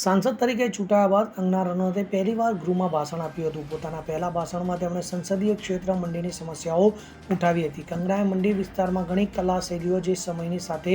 સાંસદ તરીકે ચૂંટાયા બાદ કંગના રનૌતે પહેલીવાર ગૃહમાં ભાષણ આપ્યું હતું. પોતાના પહેલા ભાષણમાં તેમણે સંસદીય ક્ષેત્ર મંડીની સમસ્યાઓ ઉઠાવી હતી. કંગનાએ મંડી વિસ્તારમાં ઘણી કલા શૈલીઓ જે સમયની સાથે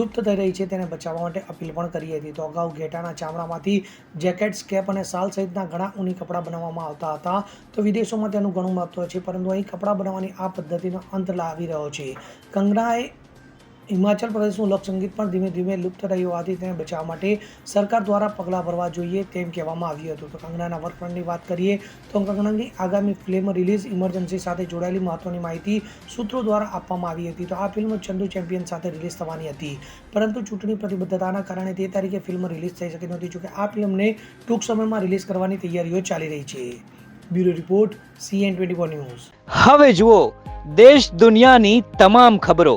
લુપ્ત થઈ રહી છે તેને બચાવવા માટે અપીલ પણ કરી હતી. તો અગાઉ ઘેટાના ચામડામાંથી જેકેટ્સ, કેપ અને શાલ સહિતના ઘણા ઊની કપડાં બનાવવામાં આવતા હતા. તો વિદેશોમાં તેનું ઘણું મહત્વ છે, પરંતુ અહીં કપડાં બનાવવાની આ પદ્ધતિનો અંત લાવી રહ્યો છે. કંગનાએ હિમાચલ પ્રદેશનું લોકસંગીત પણ ધીમે ધીમે લુપ્ત રહ્યું. હોવાથી તેને બચાવવા માટે સરકાર દ્વારા પગલાં ભરવા જોઈએ તેમ કહેવામાં આવ્યું હતું. તો કંગનાના વર્કફ્રન્ટની વાત કરીએ તો કંગનાની આગામી ફિલ્મ રિલીઝ ઇમરજન્સી સાથે જોડાયેલી મહત્વની માહિતી સૂત્રો દ્વારા આપવામાં આવી હતી. તો આ ફિલ્મ ચંદુ ચેમ્પિયન સાથે રિલીઝ થવાની હતી. પરંતુ ચૂંટણી પ્રતિબદ્ધતાના કારણે તે તારીખે ફિલ્મ રિલીઝ થઈ શકી નહોતી, જોકે આ ફિલ્મને ટૂંક સમયમાં રિલીઝ કરવાની તૈયારીઓ ચાલી રહી છે. Bureau report, CN twenty news. હવે જુઓ દેશ દુનિયાની તમામ ખબરો.